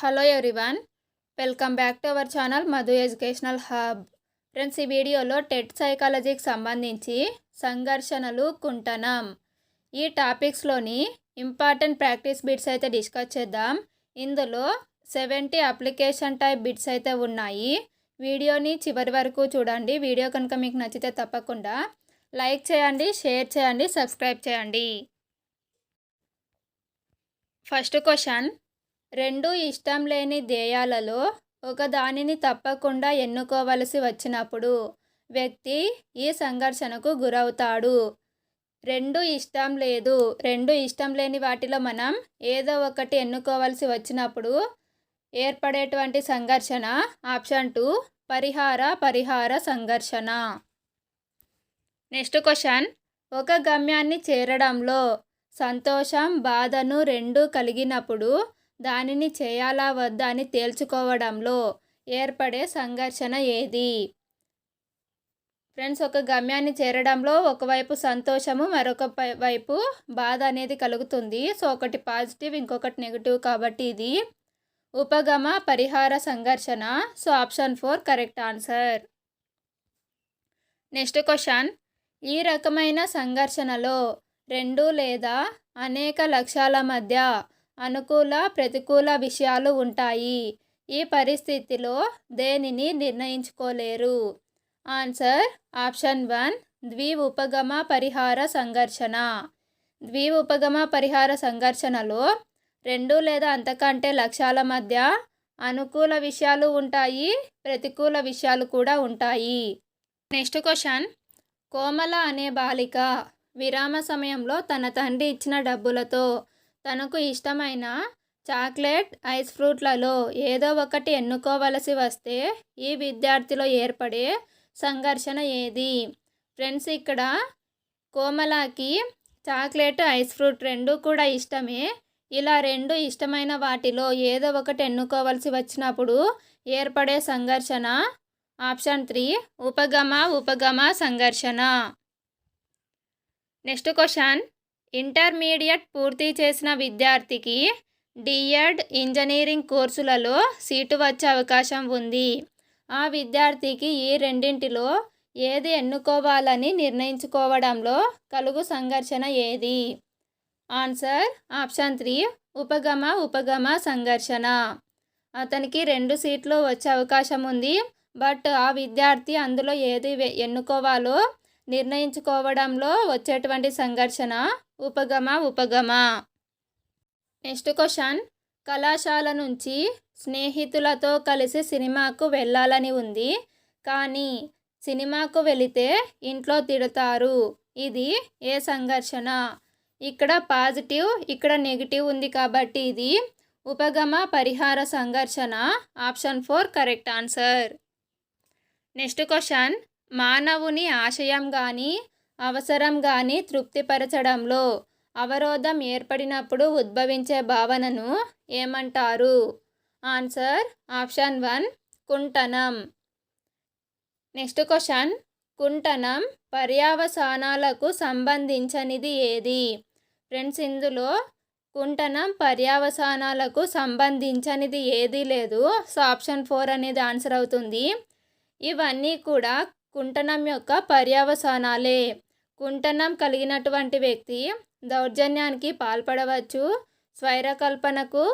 Hello everyone welcome back to our channel Madhu educational hub friends ఈ వీడియోలో TET సైకాలజీకి సంబంధించి సంఘర్షణలు కుంటనం. ఈ టాపిక్స్లోని ఇంపార్టెంట్ ప్రాక్టీస్ బిట్స్ అయితే డిస్కస్ చేద్దాం. ఇందులో సెవెంటీ అప్లికేషన్ టైప్ బిట్స్ అయితే ఉన్నాయి. వీడియోని చివరి వరకు చూడండి. వీడియో కనుక మీకు నచ్చితే తప్పకుండా లైక్ చేయండి షేర్ చేయండి సబ్స్క్రైబ్ చేయండి. ఫస్ట్ క్వశ్చన్ రెండు ఇష్టం లేని ధ్యేయాలలో ఒకదానిని తప్పకుండా ఎన్నుకోవలసి వచ్చినప్పుడు వ్యక్తి ఈ సంఘర్షణకు గురవుతాడు. రెండు ఇష్టం లేదు. రెండు ఇష్టం లేని వాటిలో మనం ఏదో ఒకటి ఎన్నుకోవాల్సి వచ్చినప్పుడు ఏర్పడేటువంటి సంఘర్షణ ఆప్షన్ టూ పరిహార పరిహార సంఘర్షణ. Next question. ఒక గమ్యాన్ని చేరడంలో సంతోషం బాధను రెండు కలిగినప్పుడు దానిని చేయాలా వద్దా అని తేల్చుకోవడంలో ఏర్పడే సంఘర్షణ ఏది? ఫ్రెండ్స్ ఒక గమ్యాన్ని చేరడంలో ఒకవైపు సంతోషము మరొక వైపు బాధ అనేది కలుగుతుంది. సో ఒకటి పాజిటివ్ ఇంకొకటి నెగిటివ్ కాబట్టి ఇది ఉపగమ పరిహార సంఘర్షణ. So option four correct answer. Next question. ఈ రకమైన సంఘర్షణలో రెండు లేదా అనేక లక్ష్యాల మధ్య అనుకూల ప్రతికూల విషయాలు ఉంటాయి. ఈ పరిస్థితిలో దేనిని నిర్ణయించుకోలేరు? ఆన్సర్ ఆప్షన్ వన్ ద్వి ఉపగమ పరిహార సంఘర్షణ. ద్వి ఉపగమ పరిహార సంఘర్షణలో రెండు లేదా అంతకంటే లక్ష్యాల మధ్య అనుకూల విషయాలు ఉంటాయి ప్రతికూల విషయాలు కూడా ఉంటాయి. Next question. కోమల అనే బాలిక విరామ సమయంలో తన తండ్రి ఇచ్చిన డబ్బులతో తనకు ఇష్టమైన చాక్లెట్ ఐస్ ఫ్రూట్లలో ఏదో ఒకటి ఎన్నుకోవలసి వస్తే ఈ విద్యార్థిలో ఏర్పడే సంఘర్షణ ఏది? ఫ్రెండ్స్ ఇక్కడ కోమలాకి చాక్లెట్ ఐస్ ఫ్రూట్ రెండు కూడా ఇష్టమే. ఇలా రెండు ఇష్టమైన వాటిలో ఏదో ఒకటి ఎన్నుకోవలసి వచ్చినప్పుడు ఏర్పడే సంఘర్షణ. ఆప్షన్ త్రీ ఉపగమ ఉపగమ సంఘర్షణ. Next question. ఇంటర్మీడియట్ పూర్తి చేసిన విద్యార్థికి డిఎడ్ ఇంజనీరింగ్ కోర్సులలో సీటు వచ్చే అవకాశం ఉంది. ఆ విద్యార్థికి ఈ రెండింటిలో ఏది ఎన్నుకోవాలని నిర్ణయించుకోవడంలో కలుగు సంఘర్షణ ఏది? ఆన్సర్ ఆప్షన్ త్రీ ఉపగమ ఉపగమ సంఘర్షణ. అతనికి రెండు సీట్లు వచ్చే అవకాశం ఉంది బట్ ఆ విద్యార్థి అందులో ఏది ఎన్నుకోవాలో నిర్ణయించుకోవడంలో వచ్చేటువంటి సంఘర్షణ ఉపగమ ఉపగమ. Next question. కళాశాల నుంచి స్నేహితులతో కలిసి సినిమాకు వెళ్ళాలని ఉంది. కానీ సినిమాకు వెళితే ఇంట్లో తిడతారు. ఇది ఏ సంఘర్షణ? ఇక్కడ పాజిటివ్ ఇక్కడ నెగిటివ్ ఉంది కాబట్టి ఇది ఉపగమ పరిహార సంఘర్షణ. Option four correct answer. Next question. మానవుని ఆశయం కానీ అవసరం కానీ తృప్తిపరచడంలో అవరోధం ఏర్పడినప్పుడు ఉద్భవించే భావనను ఏమంటారు? ఆన్సర్ ఆప్షన్ వన్ కుంటనం. నెక్స్ట్ క్వశ్చన్ కుంటనం పర్యావసానాలకు సంబంధించనిది ఏది? ఫ్రెండ్స్ ఇందులో కుంటనం పర్యావసానాలకు సంబంధించనిది ఏదీ లేదు. సో ఆప్షన్ ఫోర్ అనేది ఆన్సర్ అవుతుంది. ఇవన్నీ కూడా కుంటనం యొక్క పర్యవసానాలే. కుంటనం కలిగినటువంటి వ్యక్తి దౌర్జన్యానికి పాల్పడవచ్చు స్వైరకల్పనకు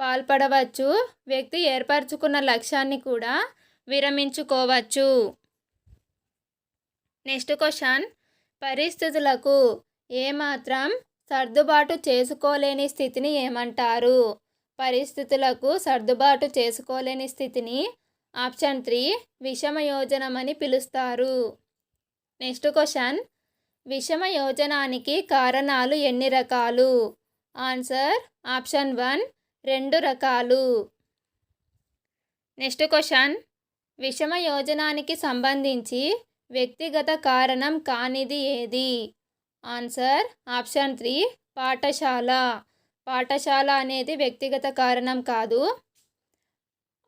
పాల్పడవచ్చు వ్యక్తి ఏర్పరచుకున్న లక్ష్యాన్ని కూడా విరమించుకోవచ్చు. Next question. పరిస్థితులకు ఏమాత్రం సర్దుబాటు చేసుకోలేని స్థితిని ఏమంటారు? పరిస్థితులకు సర్దుబాటు చేసుకోలేని స్థితిని ఆప్షన్ త్రీ విషమ యోజనమని పిలుస్తారు. నెక్స్ట్ క్వశ్చన్ విషమ యోజనానికి కారణాలు ఎన్ని రకాలు? ఆన్సర్ ఆప్షన్ వన్ రెండు రకాలు. నెక్స్ట్ క్వశ్చన్ విషమ యోజనానికి సంబంధించి వ్యక్తిగత కారణం కానిది ఏది? ఆన్సర్ ఆప్షన్ త్రీ పాఠశాల. పాఠశాల అనేది వ్యక్తిగత కారణం కాదు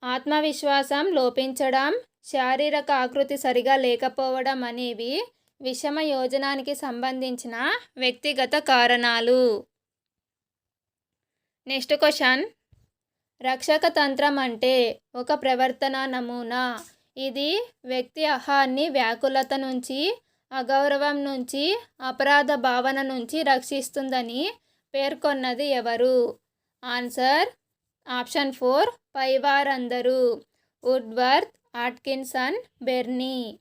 ఆత్మవిశ్వాసం లోపించడం శారీరక ఆకృతి సరిగా లేకపోవడం అనేవి విషమ యోజనానికి సంబంధించిన వ్యక్తిగత కారణాలు. Next question. రక్షక తంత్రం అంటే ఒక ప్రవర్తన నమూనా. ఇది వ్యక్తి అహాన్ని వ్యాకులత నుంచి అగౌరవం నుంచి అపరాధ భావన నుంచి రక్షిస్తుందని పేర్కొన్నది ఎవరు? Answer option four పైవారందరూ. Woodworth Atkinson Berne.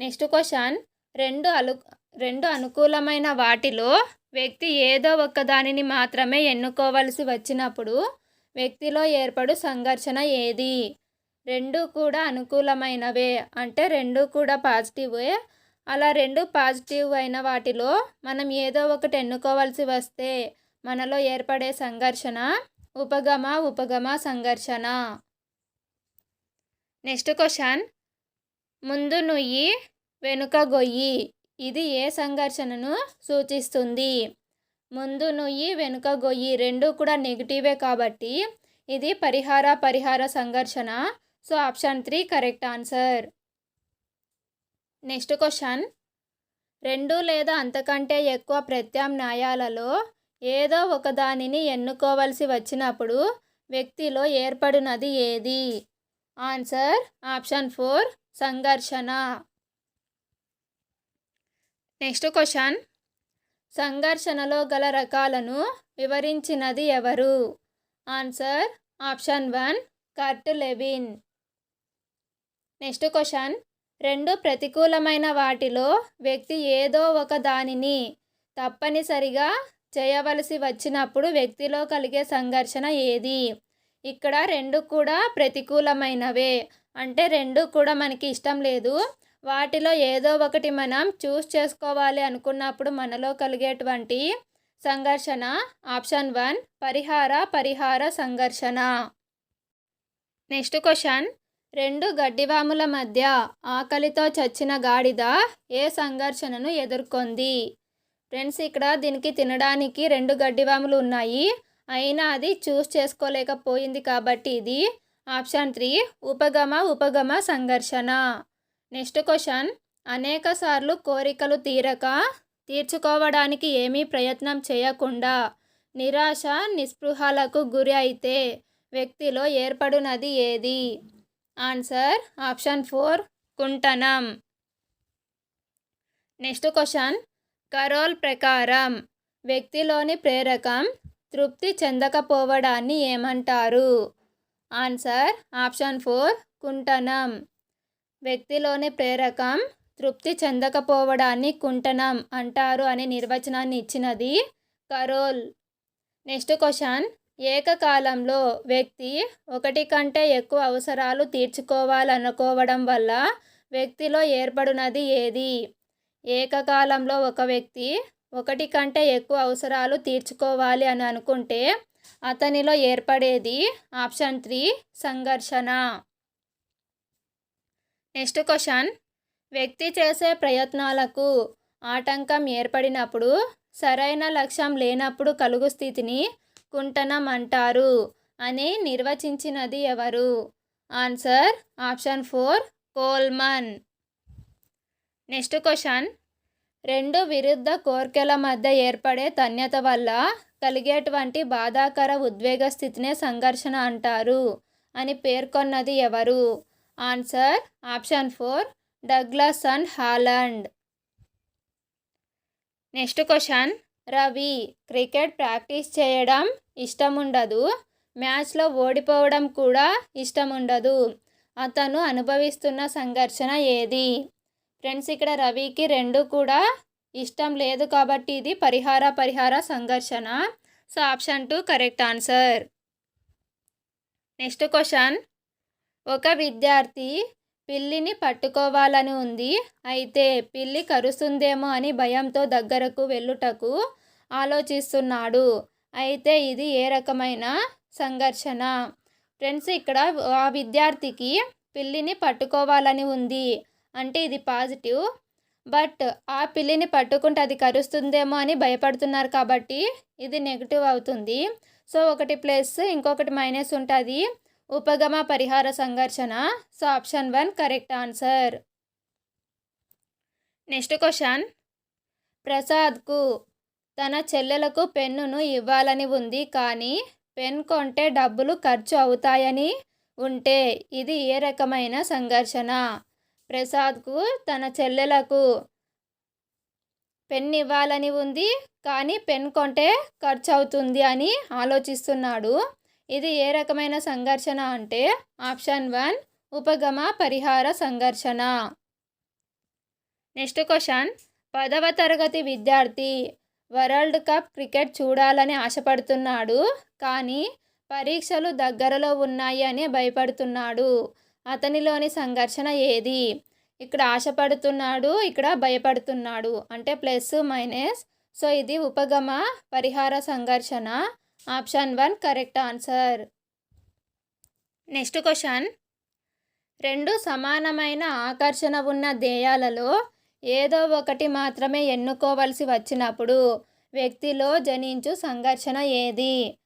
Next question. రెండు అలు రెండు అనుకూలమైన వాటిలో వ్యక్తి ఏదో ఒక దానిని మాత్రమే ఎన్నుకోవలసి వచ్చినప్పుడు వ్యక్తిలో ఏర్పడు సంఘర్షణ ఏది? రెండు కూడా అనుకూలమైనవే అంటే రెండు కూడా పాజిటివే. అలా రెండు పాజిటివ్ అయిన వాటిలో మనం ఏదో ఒకటి ఎన్నుకోవాల్సి వస్తే మనలో ఏర్పడే సంఘర్షణ ఉపగమ ఉపగమ సంఘర్షణ. Next question. ముందు నుయ్యి వెనుక గొయ్యి. ఇది ఏ సంఘర్షణను సూచిస్తుంది? ముందు నుయ్యి వెనుక గొయ్యి రెండు కూడా నెగిటివే కాబట్టి ఇది పరిహార పరిహార సంఘర్షణ. So option three correct answer. Next question. రెండు లేదా అంతకంటే ఎక్కువ ప్రత్యామ్నాయాలలో ఏదో ఒక దానిని ఎన్నుకోవలసి వచ్చినప్పుడు వ్యక్తిలో ఏర్పడినది ఏది? ఆన్సర్ ఆప్షన్ ఫోర్ సంఘర్షణ. Next question. సంఘర్షణలో గల రకాలను వివరించినది ఎవరు? Answer option one Kurt Lewin. Next question. రెండు ప్రతికూలమైన వాటిలో వ్యక్తి ఏదో ఒక దానిని తప్పనిసరిగా చేయవలసి వచ్చినప్పుడు వ్యక్తిలో కలిగే సంఘర్షణ ఏది? ఇక్కడ రెండు కూడా ప్రతికూలమైనవే. అంటే రెండు కూడా మనకి ఇష్టం లేదు. వాటిలో ఏదో ఒకటి మనం చూస్ చేసుకోవాలి అనుకున్నప్పుడు మనలో కలిగేటువంటి సంఘర్షణ ఆప్షన్ వన్ పరిహార పరిహార సంఘర్షణ. Next question. రెండు గడ్డివాముల మధ్య ఆకలితో చచ్చిన గాడిద ఏ సంఘర్షణను ఎదుర్కొంది? ఫ్రెండ్స్ ఇక్కడ దీనికి తినడానికి రెండు గడ్డివాములు ఉన్నాయి. అయినా అది చూస్ చేసుకోలేకపోయింది కాబట్టి ఇది ఆప్షన్ త్రీ ఉపగమ ఉపగమ సంఘర్షణ. నెక్స్ట్ క్వశ్చన్ అనేక సార్లు కోరికలు తీరక తీర్చుకోవడానికి ఏమీ ప్రయత్నం చేయకుండా నిరాశ నిస్పృహాలకు గురి అయితే వ్యక్తిలో ఏర్పడినది ఏది? ఆన్సర్ ఆప్షన్ ఫోర్ కుంటనం. నెక్స్ట్ క్వశ్చన్ కరోల్ ప్రకారం వ్యక్తిలోని ప్రేరకం తృప్తి చెందకపోవడాన్ని ఏమంటారు? ఆన్సర్ ఆప్షన్ ఫోర్ కుంటనం. వ్యక్తిలోని ప్రేరకం తృప్తి చెందకపోవడాన్ని కుంటనం అంటారు అనే నిర్వచనాన్ని ఇచ్చినది కరోల్. నెక్స్ట్ క్వశ్చన్ ఏకకాలంలో వ్యక్తి ఒకటి కంటే ఎక్కువ అవసరాలు తీర్చుకోవాలనుకోవడం వల్ల వ్యక్తిలో ఏర్పడినది ఏది? ఏకకాలంలో ఒక వ్యక్తి ఒకటి కంటే ఎక్కువ అవసరాలు తీర్చుకోవాలి అని అనుకుంటే అతనిలో ఏర్పడేది ఆప్షన్ త్రీ సంఘర్షణ. Next question. వ్యక్తి చేసే ప్రయత్నాలకు ఆటంకం ఏర్పడినప్పుడు సరైన లక్ష్యం లేనప్పుడు కలుగు స్థితిని కుంటనం అంటారు అని నిర్వచించినది ఎవరు? Answer option four Coleman. Next question. రెండు విరుద్ధ కోర్కెల మధ్య ఏర్పడే తన్యత వల్ల కలిగేటువంటి బాధాకర ఉద్వేగ స్థితినే సంఘర్షణ అంటారు అని పేర్కొన్నది ఎవరు? Answer option four Douglas and Holland. Next question. Ravi cricket practice చేయడం ఇష్టం ఉండదు మ్యాచ్లో ఓడిపోవడం కూడా ఇష్టం ఉండదు అతను అనుభవిస్తున్న సంఘర్షణ ఏది? ఫ్రెండ్స్ ఇక్కడ రవికి రెండు కూడా ఇష్టం లేదు కాబట్టి ఇది పరిహార పరిహార సంఘర్షణ. So option two correct answer. Next question. ఒక విద్యార్థి పిల్లిని పట్టుకోవాలని ఉంది అయితే పిల్లి కరుస్తుందేమో అని భయంతో దగ్గరకు వెళ్ళుటకు ఆలోచిస్తున్నాడు. అయితే ఇది ఏ రకమైన సంఘర్షణ? ఫ్రెండ్స్ ఇక్కడ ఆ విద్యార్థికి పిల్లిని పట్టుకోవాలని ఉంది అంటే ఇది పాజిటివ్. బట్ ఆ పిల్లిని పట్టుకుంటే అది కరుస్తుందేమో అని భయపడుతున్నారు కాబట్టి ఇది నెగిటివ్ అవుతుంది. సో ఒకటి ప్లస్ ఇంకొకటి మైనస్ ఉంటుంది. ఉపగమ పరిహార సంఘర్షణ. So option one correct answer. Next question. ప్రసాద్కు తన చెల్లెలకు పెన్నును ఇవ్వాలని ఉంది కానీ పెన్ కొంటే డబ్బులు ఖర్చు అవుతాయని ఉంటే ఇది ఏ రకమైన సంఘర్షణ? ప్రసాద్కు తన చెల్లెలకు పెన్ ఇవ్వాలని ఉంది కానీ పెన్ కొంటే ఖర్చు అవుతుంది అని ఆలోచిస్తున్నాడు. ఇది ఏ రకమైన సంఘర్షణ అంటే ఆప్షన్ వన్ ఉపగమ పరిహార సంఘర్షణ. నెక్స్ట్ క్వశ్చన్ పదవ తరగతి విద్యార్థి వరల్డ్ కప్ క్రికెట్ చూడాలని ఆశపడుతున్నాడు కానీ పరీక్షలు దగ్గరలో ఉన్నాయి అని భయపడుతున్నాడు. అతనిలోని సంఘర్షణ ఏది? ఇక్కడ ఆశపడుతున్నాడు ఇక్కడ భయపడుతున్నాడు. అంటే ప్లస్ మైనస్. సో ఇది ఉపగమ పరిహార సంఘర్షణ. Option one correct answer. Next question. రెండు సమానమైన ఆకర్షణ ఉన్న ధ్యేయాలలో ఏదో ఒకటి మాత్రమే ఎన్నుకోవలసి వచ్చినప్పుడు వ్యక్తిలో జనించు సంఘర్షణ ఏది?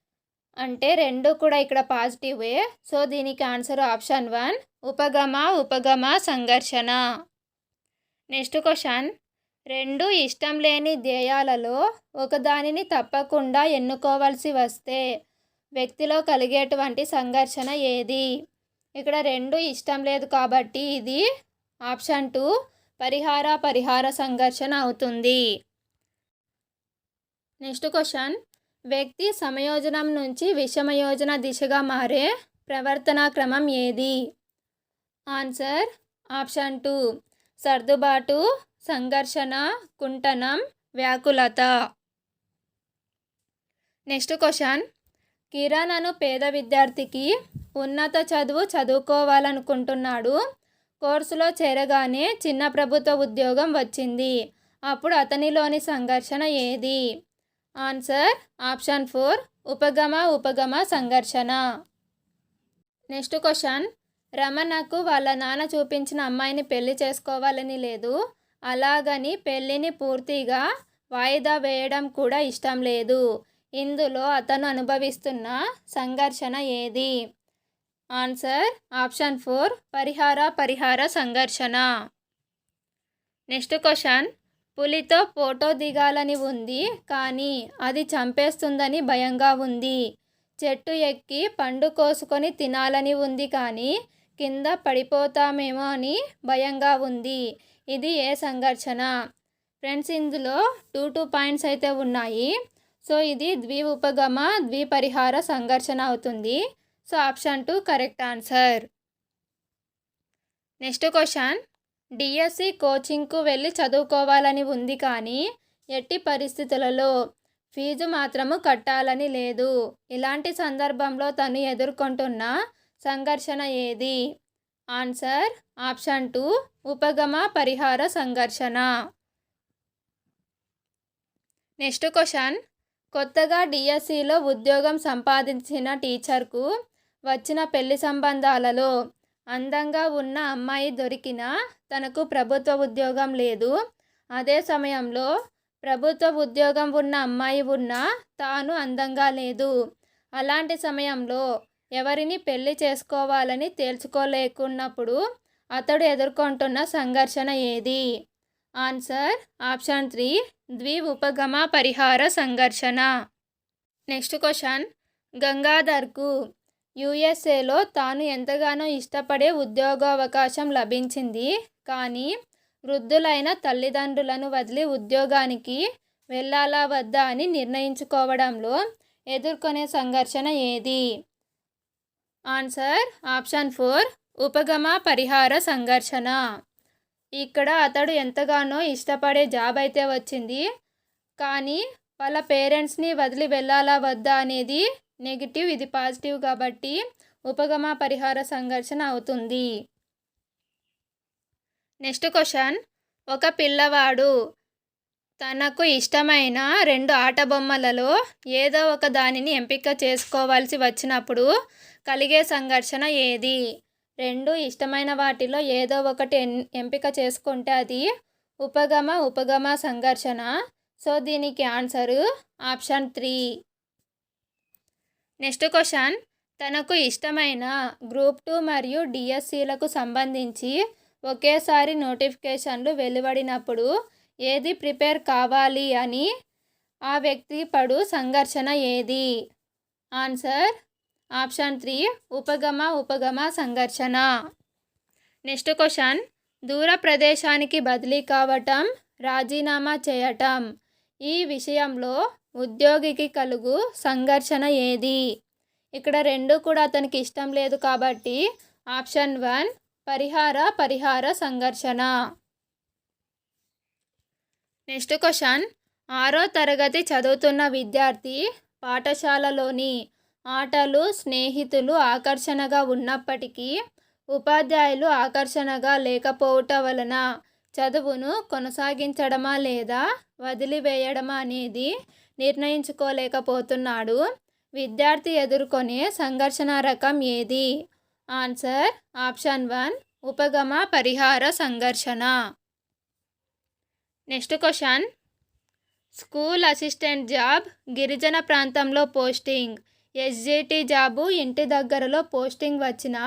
అంటే రెండు కూడా ఇక్కడ పాజిటివే. సో దీనికి ఆన్సర్ ఆప్షన్ వన్ ఉపగమ ఉపగమ సంఘర్షణ. Next question. రెండు ఇష్టం లేని ధ్యేయాలలో ఒకదానిని తప్పకుండా ఎన్నుకోవాల్సి వస్తే వ్యక్తిలో కలిగేటువంటి సంఘర్షణ ఏది? ఇక్కడ రెండు ఇష్టం లేదు కాబట్టి ఇది ఆప్షన్ టూ పరిహార పరిహార సంఘర్షణ అవుతుంది. Next question. వ్యక్తి సమయోజనం నుంచి విషమయోజన దిశగా మారే ప్రవర్తనా క్రమం ఏది? Answer option two. సర్దుబాటు సంఘర్షణ కుంటనం వ్యాకులత. Next question. కిరణ్ అను పేద విద్యార్థికి ఉన్నత చదువు చదువుకోవాలనుకుంటున్నాడు. కోర్సులో చేరగానే చిన్న ప్రభుత్వ ఉద్యోగం వచ్చింది. అప్పుడు అతనిలోని సంఘర్షణ ఏది? ఆన్సర్ ఆప్షన్ ఫోర్ ఉపగమ ఉపగమ సంఘర్షణ. నెక్స్ట్ క్వశ్చన్ రమణకు వాళ్ళ నాన్న చూపించిన అమ్మాయిని పెళ్ళి చేసుకోవాలని లేదు అలాగని పెళ్ళిని పూర్తిగా వాయిదా వేయడం కూడా ఇష్టం లేదు. ఇందులో అతను అనుభవిస్తున్న సంఘర్షణ ఏది? ఆన్సర్ ఆప్షన్ ఫోర్ పరిహార పరిహార సంఘర్షణ. నెక్స్ట్ క్వశ్చన్ పులితో ఫోటో దిగాలని ఉంది కానీ అది చంపేస్తుందని భయంగా ఉంది. చెట్టు ఎక్కి పండు కోసుకొని తినాలని ఉంది కానీ కింద పడిపోతామేమో అని భయంగా ఉంది. ఇది ఏ సంఘర్షణ? ఫ్రెండ్స్ ఇందులో టూ టూ పాయింట్స్ అయితే ఉన్నాయి. సో ఇది ద్వి ఉపగమ ద్విపరిహార సంఘర్షణ అవుతుంది. So option two correct answer. Next question. DSC కోచింగ్కు వెళ్ళి చదువుకోవాలని ఉంది కానీ ఎట్టి పరిస్థితులలో ఫీజు మాత్రము కట్టాలని లేదు. ఇలాంటి సందర్భంలో తను ఎదుర్కొంటున్న సంఘర్షణ ఏది? ఆన్సర్ ఆప్షన్ టూ ఉపగమ పరిహార సంఘర్షణ. Next question. కొత్తగా డిఎస్సిలో ఉద్యోగం సంపాదించిన టీచర్కు వచ్చిన పెళ్ళి సంబంధాలలో అందంగా ఉన్న అమ్మాయి దొరికినా తనకు ప్రభుత్వ ఉద్యోగం లేదు. అదే సమయంలో ప్రభుత్వ ఉద్యోగం ఉన్న అమ్మాయి ఉన్నా తాను అందంగా లేదు. అలాంటి సమయంలో ఎవరిని పెళ్ళి చేసుకోవాలని తేల్చుకోలేకున్నప్పుడు అతడు ఎదుర్కొంటున్న సంఘర్షణ ఏది? ఆన్సర్ ఆప్షన్ త్రీ ద్వి ఉపగమ పరిహార సంఘర్షణ. నెక్స్ట్ క్వశ్చన్ గంగాధర్కు యుఎస్ఏలో తాను ఎంతగానో ఇష్టపడే ఉద్యోగావకాశం లభించింది. కానీ వృద్ధులైన తల్లిదండ్రులను వదిలి ఉద్యోగానికి వెళ్ళాలా వద్దా అని నిర్ణయించుకోవడంలో ఎదుర్కొనే సంఘర్షణ ఏది? ఆన్సర్ ఆప్షన్ ఫోర్ ఉపగమ పరిహార సంఘర్షణ. ఇక్కడ అతడు ఎంతగానో ఇష్టపడే జాబ్ అయితే వచ్చింది. కానీ వాళ్ళ పేరెంట్స్ని వదిలి వెళ్ళాలా వద్దా అనేది నెగిటివ్ ఇది పాజిటివ్ కాబట్టి ఉపగమ పరిహార సంఘర్షణ అవుతుంది. నెక్స్ట్ క్వశ్చన్ ఒక పిల్లవాడు తనకు ఇష్టమైన రెండు ఆట బొమ్మలలో ఏదో ఒక దానిని ఎంపిక చేసుకోవాల్సి వచ్చినప్పుడు కలిగే సంఘర్షణ ఏది? రెండు ఇష్టమైన వాటిలో ఏదో ఒకటి ఎంపిక చేసుకుంటే అది ఉపగమ ఉపగమ సంఘర్షణ. సో దీనికి answer option three next question. తనకు ఇష్టమైన గ్రూప్ టూ మరియు డిఎస్సీలకు సంబంధించి ఒకేసారి నోటిఫికేషన్లు వెలువడినప్పుడు ఏది ప్రిపేర్ కావాలి అని ఆ వ్యక్తి పడు సంఘర్షణ ఏది? ఆన్సర్ ఆప్షన్ త్రీ ఉపగమ ఉపగమ సంఘర్షణ. Next question. దూర ప్రదేశానికి బదిలీ కావటం రాజీనామా చేయటం ఈ విషయంలో ఉద్యోగికి కలుగు సంఘర్షణ ఏది? ఇక్కడ రెండు కూడా అతనికి ఇష్టం లేదు కాబట్టి ఆప్షన్ వన్ పరిహార పరిహార సంఘర్షణ. నెక్స్ట్ క్వశ్చన్ ఆరో తరగతి చదువుతున్న విద్యార్థి పాఠశాలలోని ఆటలు స్నేహితులు ఆకర్షణగా ఉన్నప్పటికీ ఉపాధ్యాయులు ఆకర్షణగా లేకపోవటం వలన చదువును కొనసాగించడమా లేదా? వదిలివేయడం అనేది నిర్ణయించుకోలేకపోతున్నాడు. విద్యార్థి ఎదుర్కొనే సంఘర్షణ రకం ఏది? ఆన్సర్ ఆప్షన్ వన్ ఉపగమ పరిహార సంఘర్షణ. Next question. School assistant job గిరిజన ప్రాంతంలో పోస్టింగ్. ఎస్జేటీ జాబు ఇంటి దగ్గరలో పోస్టింగ్ వచ్చిన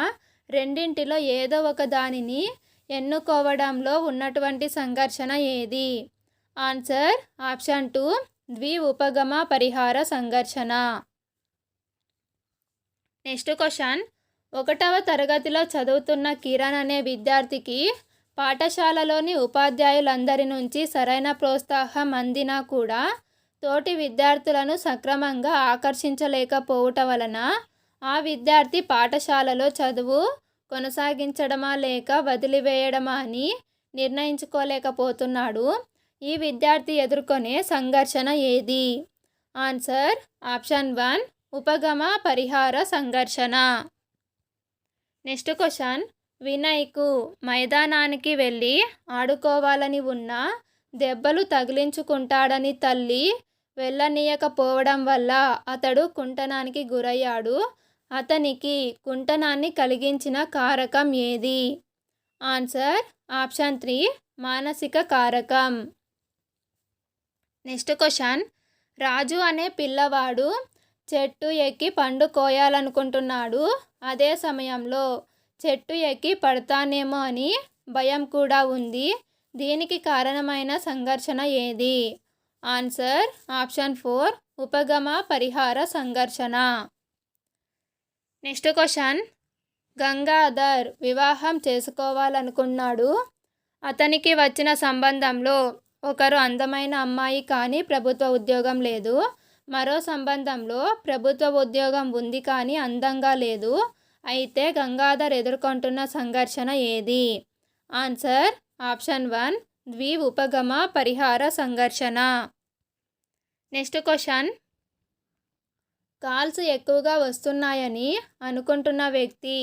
రెండింటిలో ఏదో ఒక దానిని ఎన్నుకోవడంలో ఉన్నటువంటి సంఘర్షణ ఏది? ఆన్సర్ ఆప్షన్ టూ ద్వి ఉపగమ పరిహార సంఘర్షణ. నెక్స్ట్ క్వశ్చన్ ఒకటవ తరగతిలో చదువుతున్న కిరణ్ అనే విద్యార్థికి పాఠశాలలోని ఉపాధ్యాయులందరి నుంచి సరైన ప్రోత్సాహం అందినా కూడా తోటి విద్యార్థులను సక్రమంగా ఆకర్షించలేకపోవటం వలన ఆ విద్యార్థి పాఠశాలలో చదువు కొనసాగించడమా లేక వదిలివేయడమా అని నిర్ణయించుకోలేకపోతున్నాడు. ఈ విద్యార్థి ఎదుర్కొనే సంఘర్షణ ఏది? ఆన్సర్ ఆప్షన్ వన్ ఉపగమ పరిహార సంఘర్షణ. నెక్స్ట్ క్వశ్చన్ వినయ్కు మైదానానికి వెళ్ళి ఆడుకోవాలని ఉన్న దెబ్బలు తగిలించుకుంటాడని తల్లి వెళ్ళనీయకపోవడం వల్ల అతడు కుంటనానికి గురయ్యాడు. అతనికి కుంటనాన్ని కలిగించిన కారకం ఏది? ఆన్సర్ ఆప్షన్ త్రీ మానసిక కారకం. Next question. రాజు అనే పిల్లవాడు చెట్టు ఎక్కి పండు కోయాలనుకుంటున్నాడు. అదే సమయంలో చెట్టు ఎక్కి పడతానేమో అని భయం కూడా ఉంది. దీనికి కారణమైన సంఘర్షణ ఏది? ఆన్సర్ ఆప్షన్ ఫోర్ ఉపగమ పరిహార సంఘర్షణ. Next question. గంగాధర్ వివాహం చేసుకోవాలనుకున్నాడు. అతనికి వచ్చిన సంబంధంలో ఒకరు అందమైన అమ్మాయి కానీ ప్రభుత్వ ఉద్యోగం లేదు. మరో సంబంధంలో ప్రభుత్వ ఉద్యోగం ఉంది కానీ అందంగా లేదు. అయితే గంగాధర్ ఎదుర్కొంటున్న సంఘర్షణ ఏది? ఆన్సర్ ఆప్షన్ వన్ ద్వి ఉపగమ పరిహార సంఘర్షణ. Next question. కాల్స్ ఎక్కువగా వస్తున్నాయని అనుకుంటున్న వ్యక్తి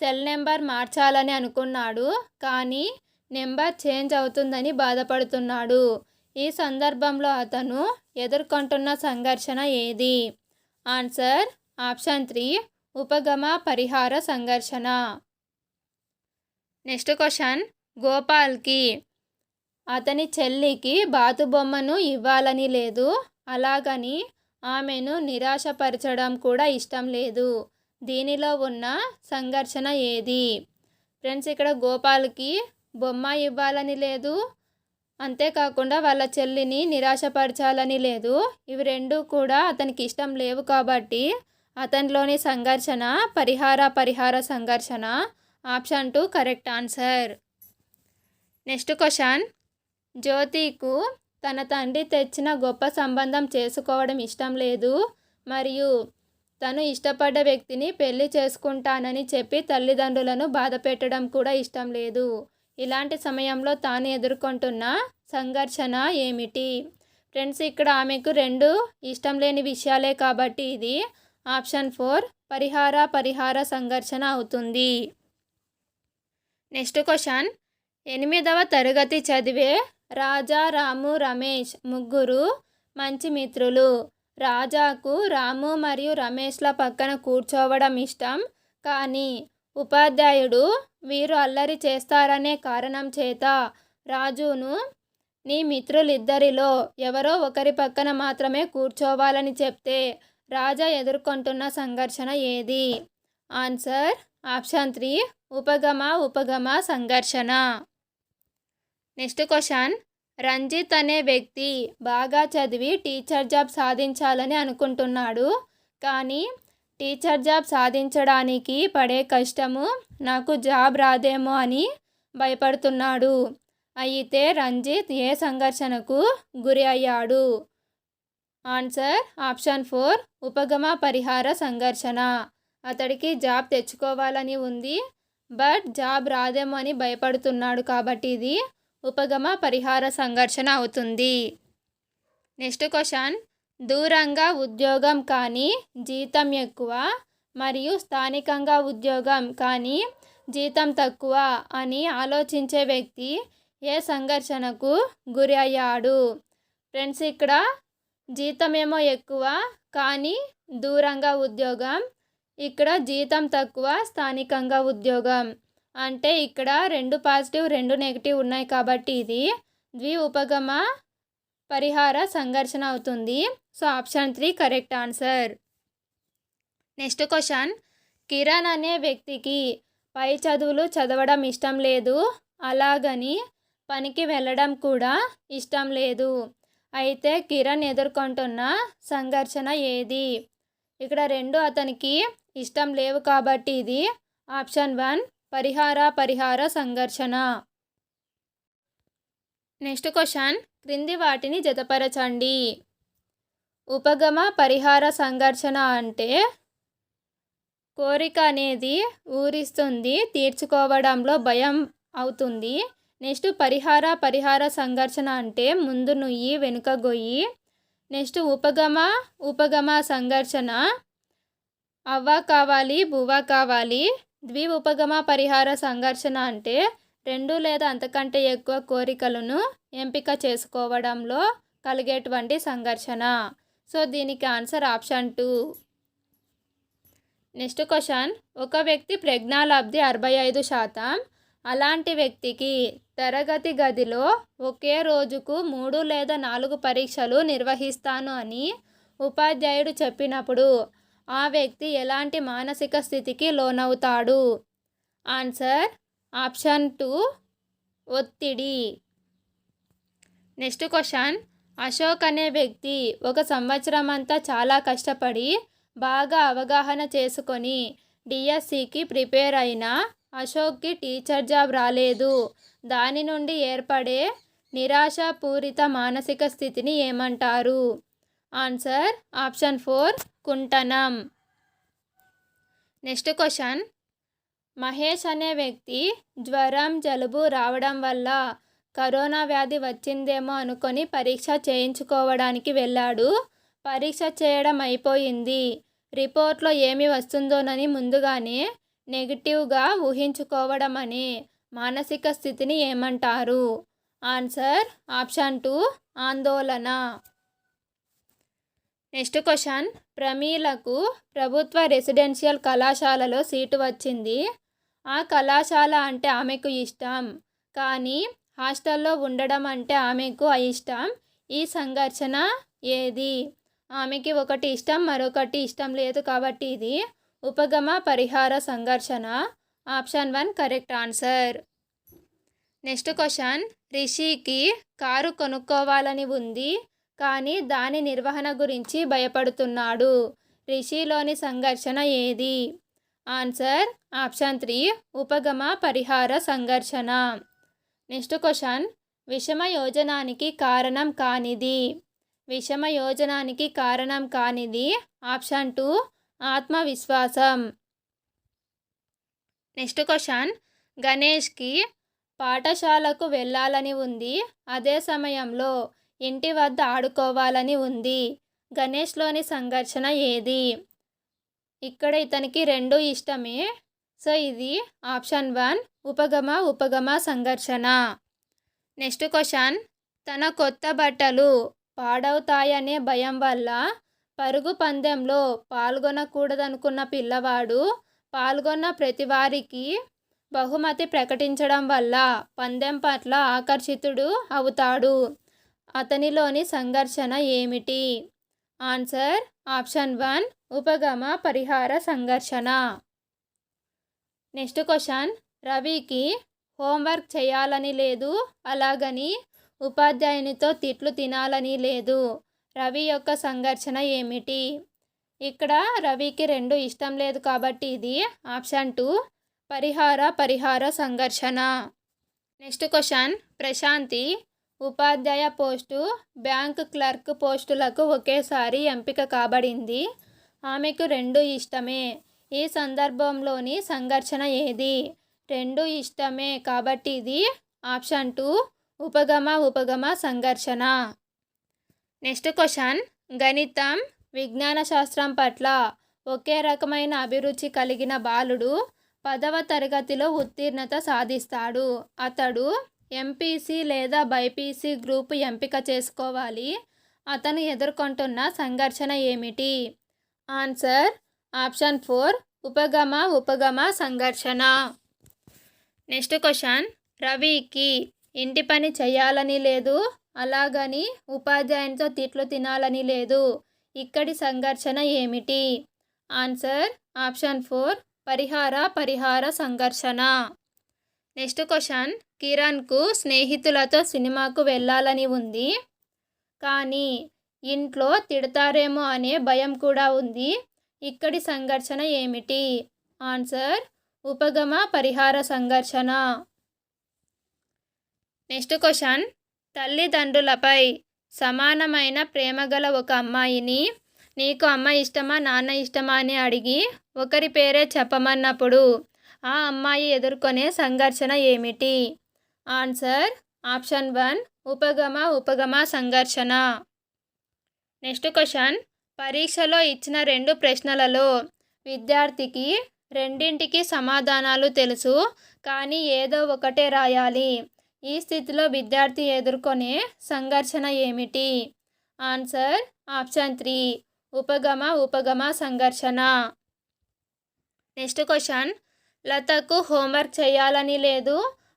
సెల్ నెంబర్ మార్చాలని అనుకున్నాడు కానీ నెంబర్ చేంజ్ అవుతుందని బాధపడుతున్నాడు. ఈ సందర్భంలో అతను ఎదుర్కొంటున్న సంఘర్షణ ఏది? ఆన్సర్ ఆప్షన్ త్రీ ఉపగమ పరిహార సంఘర్షణ. నెక్స్ట్ క్వశ్చన్ గోపాల్కి అతని చెల్లికి బాతుబొమ్మను ఇవ్వాలని లేదు. అలాగని ఆమెను నిరాశపరచడం కూడా ఇష్టం లేదు. దీనిలో ఉన్న సంఘర్షణ ఏది? ఫ్రెండ్స్ ఇక్కడ గోపాల్కి బొమ్మ ఇవ్వాలని లేదు. అంతేకాకుండా వాళ్ళ చెల్లిని నిరాశపరచాలని లేదు. ఇవి రెండు కూడా అతనికి ఇష్టం లేవు కాబట్టి అతనిలోని సంఘర్షణ పరిహార పరిహార సంఘర్షణ option two correct answer. Next question. జ్యోతికు తన తండ్రి తెచ్చిన గొప్ప సంబంధం చేసుకోవడం ఇష్టం లేదు. మరియు తను ఇష్టపడ్డ వ్యక్తిని పెళ్ళి చేసుకుంటానని చెప్పి తల్లిదండ్రులను బాధ పెట్టడం కూడా ఇష్టం లేదు. ఇలాంటి సమయంలో తాను ఎదుర్కొంటున్న సంఘర్షణ ఏమిటి? ఫ్రెండ్స్ ఇక్కడ ఆమెకు రెండు ఇష్టం లేని విషయాలే కాబట్టి ఇది ఆప్షన్ ఫోర్ పరిహార పరిహార సంఘర్షణ అవుతుంది. Next question. ఎనిమిదవ తరగతి చదివే రాజా రాము రమేష్ ముగ్గురు మంచి మిత్రులు. రాజాకు రాము మరియు రమేష్ల పక్కన కూర్చోవడం ఇష్టం కానీ ఉపాధ్యాయుడు వీరు అల్లరి చేస్తారనే కారణం చేత రాజును నీ మిత్రులిద్దరిలో ఎవరో ఒకరి పక్కన మాత్రమే కూర్చోవాలని చెప్తే రాజా ఎదుర్కొంటున్న సంఘర్షణ ఏది? ఆన్సర్ ఆప్షన్ త్రీ ఉపగమ ఉపగమ సంఘర్షణ. నెక్స్ట్ క్వశ్చన్ రంజిత్ అనే వ్యక్తి బాగా చదివి టీచర్ జాబ్ సాధించాలని అనుకుంటున్నాడు కానీ టీచర్ జాబ్ సాధించడానికి పడే కష్టము నాకు జాబ్ రాదేమో అని భయపడుతున్నాడు. అయితే రంజిత్ ఏ సంఘర్షణకు గురి అయ్యాడు? ఆన్సర్ ఆప్షన్ ఫోర్ ఉపగమ పరిహార సంఘర్షణ. అతడికి జాబ్ తెచ్చుకోవాలని ఉంది బట్ జాబ్ రాదేమో అని భయపడుతున్నాడు కాబట్టి ఇది ఉపగమ పరిహార సంఘర్షణ అవుతుంది. నెక్స్ట్ క్వశ్చన్ దూరంగా ఉద్యోగం కానీ జీతం ఎక్కువ మరియు స్థానికంగా ఉద్యోగం కానీ జీతం తక్కువ అని ఆలోచించే వ్యక్తి ఏ సంఘర్షణకు గురి అయ్యాడు? ఫ్రెండ్స్ ఇక్కడ జీతమేమో ఎక్కువ కానీ దూరంగా ఉద్యోగం ఇక్కడ జీతం తక్కువ స్థానికంగా ఉద్యోగం. అంటే ఇక్కడ రెండు పాజిటివ్ రెండు నెగిటివ్ ఉన్నాయి కాబట్టి ఇది ద్వి ఉపగమ పరిహార సంఘర్షణ అవుతుంది. So option three correct answer. Next question. Kiran అనే వ్యక్తికి పై చదువులు చదవడం ఇష్టం లేదు. అలాగని పనికి వెళ్ళడం కూడా ఇష్టం లేదు. అయితే కిరణ్ ఎదుర్కొంటున్న సంఘర్షణ ఏది? ఇక్కడ రెండు అతనికి ఇష్టం లేవు కాబట్టి ఇది ఆప్షన్ వన్ పరిహార పరిహార సంఘర్షణ. Next question. క్రింది వాటిని జతపరచండి. ఉపగమ పరిహార సంఘర్షణ అంటే కోరిక అనేది ఊరిస్తుంది తీర్చుకోవడంలో భయం అవుతుంది. నెక్స్ట్ పరిహార పరిహార సంఘర్షణ అంటే ముందు నుయ్యి వెనుక గొయ్యి. నెక్స్ట్ ఉపగమ ఉపగమ సంఘర్షణ. అవ్వ కావాలి బువ్వ కావాలి. ద్వి ఉపగమ పరిహార సంఘర్షణ అంటే రెండు లేదా అంతకంటే ఎక్కువ కోరికలను ఎంపిక చేసుకోవడంలో కలిగేటువంటి సంఘర్షణ. సో దీనికి answer option two. Next question. ఒక వ్యక్తి ప్రజ్ఞాలబ్ధి అరవై ఐదు శాతం. అలాంటి వ్యక్తికి తరగతి గదిలో ఒకే రోజుకు మూడు లేదా నాలుగు పరీక్షలు నిర్వహిస్తాను అని ఉపాధ్యాయుడు చెప్పినప్పుడు ఆ వ్యక్తి ఎలాంటి మానసిక స్థితికి లోనవుతాడు? ఆన్సర్ ఆప్షన్ టూ ఒత్తిడి. Next question. అశోక్ అనే వ్యక్తి ఒక సంవత్సరం అంతా చాలా కష్టపడి బాగా అవగాహన చేసుకొని డిఎస్సికి ప్రిపేర్ అయిన అశోక్కి టీచర్ జాబ్ రాలేదు. దాని నుండి ఏర్పడే నిరాశాపూరిత మానసిక స్థితిని ఏమంటారు? Answer option four కుంటనం. Next question. Mahesh అనే వ్యక్తి జ్వరం జలుబు రావడం వల్ల కరోనా వ్యాధి వచ్చిందేమో అనుకొని పరీక్ష చేయించుకోవడానికి వెళ్ళాడు. పరీక్ష చేయడం అయిపోయింది. రిపోర్ట్లో ఏమి వస్తుందోనని ముందుగానే నెగిటివ్గా ఊహించుకోవడం అనే మానసిక స్థితిని ఏమంటారు? ఆన్సర్ ఆప్షన్ టూ ఆందోళన. Next question. ప్రమీలకు ప్రభుత్వ రెసిడెన్షియల్ కళాశాలలో సీటు వచ్చింది. ఆ కళాశాల అంటే ఆమెకు ఇష్టం. కానీ హాస్టల్లో ఉండడం అంటే ఆమెకు అయిష్టం. ఈ సంఘర్షణ ఏది? ఆమెకి ఒకటి ఇష్టం మరొకటి ఇష్టం లేదు కాబట్టి ఇది ఉపగమ పరిహార సంఘర్షణ. Option one correct answer. Next question రిషికి కారు కొనుక్కోవాలని ఉంది కానీ దాని నిర్వహణ గురించి భయపడుతున్నాడు. రిషిలోని సంఘర్షణ ఏది? ఆన్సర్ ఆప్షన్ త్రీ ఉపగమ పరిహార సంఘర్షణ నెక్స్ట్ క్వశ్చన్ విషమ యోజనానికి కారణం కానిది విషమ యోజనానికి కారణం కానిది ఆప్షన్ టూ ఆత్మవిశ్వాసం నెక్స్ట్ క్వశ్చన్ గణేష్కి పాఠశాలకు వెళ్ళాలని ఉంది అదే సమయంలో ఇంటి వద్ద ఆడుకోవాలని ఉంది గణేష్లోని సంఘర్షణ ఏది ఇక్కడ ఇతనికి రెండు ఇష్టమే. సో ఇది ఆప్షన్ వన్ ఉపగమ ఉపగమ సంఘర్షణ. Next question. తన కొత్త బట్టలు పాడవుతాయనే భయం వల్ల పరుగు పందెంలో పాల్గొనకూడదనుకున్న పిల్లవాడు పాల్గొన్న ప్రతి వారికి బహుమతి ప్రకటించడం వల్ల పందెం పట్ల ఆకర్షితుడు అవుతాడు. అతనిలోని సంఘర్షణ ఏమిటి? ఆన్సర్ ఆప్షన్ వన్ ఉపగమ పరిహార సంఘర్షణ. Next question. రవికి హోంవర్క్ చేయాలని లేదు అలాగని ఉపాధ్యాయునితో తిట్లు తినాలని లేదు. రవి యొక్క సంఘర్షణ ఏమిటి? ఇక్కడ రవికి రెండు ఇష్టం లేదు కాబట్టి ఇది ఆప్షన్ టూ పరిహార పరిహార సంఘర్షణ. Next question. ప్రశాంతి ఉపాధ్యాయ పోస్టు బ్యాంక్ క్లర్క్ పోస్టులకు ఒకేసారి ఎంపిక కాబడింది. ఆమెకు రెండు ఇష్టమే. ఈ సందర్భంలోని సంఘర్షణ ఏది? రెండు ఇష్టమే కాబట్టి ఇది ఆప్షన్ టూ. ఉపగమ ఉపగమ సంఘర్షణ. Next question. గణితం విజ్ఞాన శాస్త్రం పట్ల ఒకే రకమైన అభిరుచి కలిగిన బాలుడు పదవ తరగతిలో ఉత్తీర్ణత సాధిస్తాడు. అతడు ఎంపీసీ లేదా బైపీసీ గ్రూప్ ఎంపిక చేసుకోవాలి. అతను ఎదుర్కొంటున్న సంఘర్షణ ఏమిటి? ఆన్సర్ ఆప్షన్ ఫోర్ ఉపగమ ఉపగమ సంఘర్షణ. నెక్స్ట్ క్వశ్చన్ రవికి ఇంటి పని చేయాలని లేదు అలాగని ఉపాధ్యాయునితో తిట్లు తినాలని లేదు ఇక్కడి సంఘర్షణ ఏమిటి? ఆన్సర్ ఆప్షన్ ఫోర్ పరిహార పరిహార సంఘర్షణ. నెక్స్ట్ క్వశ్చన్ కిరణ్కు స్నేహితులతో సినిమాకు వెళ్ళాలని ఉంది కానీ ఇంట్లో తిడతారేమో అనే భయం కూడా ఉంది. ఇక్కడి సంఘర్షణ ఏమిటి? ఆన్సర్ ఉపగమ పరిహార సంఘర్షణ. Next question. తల్లిదండ్రులపై సమానమైన ప్రేమగల ఒక అమ్మాయిని నీకు అమ్మ ఇష్టమా నాన్న ఇష్టమా అని అడిగి ఒకరి పేరే చెప్పమన్నప్పుడు ఆ అమ్మాయి ఎదుర్కొనే సంఘర్షణ ఏమిటి? ఆన్సర్ ఆప్షన్ వన్ ఉపగమ ఉపగమ సంఘర్షణ. Next question. పరీక్షలో ఇచ్చిన రెండు ప్రశ్నలలో విద్యార్థికి రెండింటికి సమాధానాలు తెలుసు కానీ ఏదో ఒకటే రాయాలి. ఈ స్థితిలో విద్యార్థి ఎదుర్కొనే సంఘర్షణ ఏమిటి? Answer option three. ఉపగమ ఉపగమ సంఘర్షణ. Next question. లతకు హోంవర్క్ చేయాలని లేదు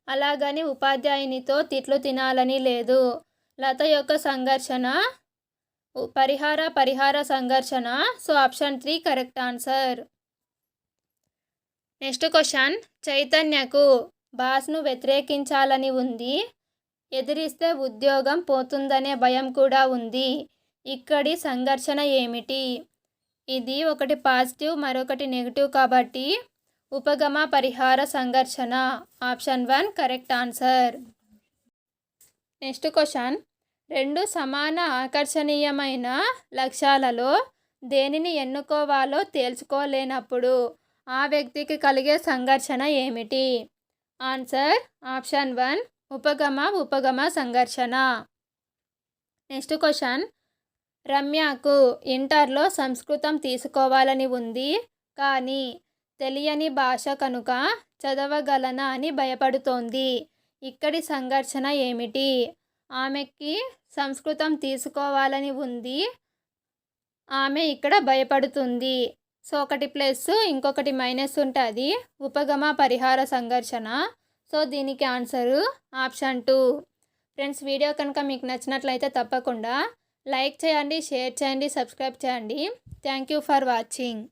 అలాగని ఉపాధ్యాయునితో తిట్లు తినాలని లేదు. లత యొక్క సంఘర్షణ పరిహార పరిహార సంఘర్షణ. So option three correct answer. Next question. చైతన్యకు బాస్ను వ్యతిరేకించాలని ఉంది. ఎదిరిస్తే ఉద్యోగం పోతుందనే భయం కూడా ఉంది. ఇక్కడి సంఘర్షణ ఏమిటి? ఇది ఒకటి పాజిటివ్ మరొకటి నెగిటివ్ కాబట్టి ఉపగమ పరిహార సంఘర్షణ. Option one correct answer. Next question. రెండు సమాన ఆకర్షణీయమైన లక్ష్యాలలో దేనిని ఎన్నుకోవాలో తేల్చుకోలేనప్పుడు ఆ వ్యక్తికి కలిగే సంఘర్షణ ఏమిటి? ఆన్సర్ ఆప్షన్ వన్ ఉపగమ ఉపగమ సంఘర్షణ. Next question. రమ్యకు ఇంటర్లో సంస్కృతం తీసుకోవాలని ఉంది కానీ తెలియని భాష కనుక చదవగలనా అని భయపడుతోంది. ఇక్కడి సంఘర్షణ ఏమిటి? ఆమెకి సంస్కృతం తీసుకోవాలని ఉంది. ఆమె ఇక్కడ భయపడుతుంది. సో ఒకటి ప్లస్ ఇంకొకటి మైనస్ ఉంటుంది. ఉపగమ పరిహార సంఘర్షణ. సో దీనికి answer option two. Friends video కనుక మీకు నచ్చినట్లయితే తప్పకుండా లైక్ చేయండి షేర్ చేయండి సబ్స్క్రైబ్ చేయండి. Thank you for watching.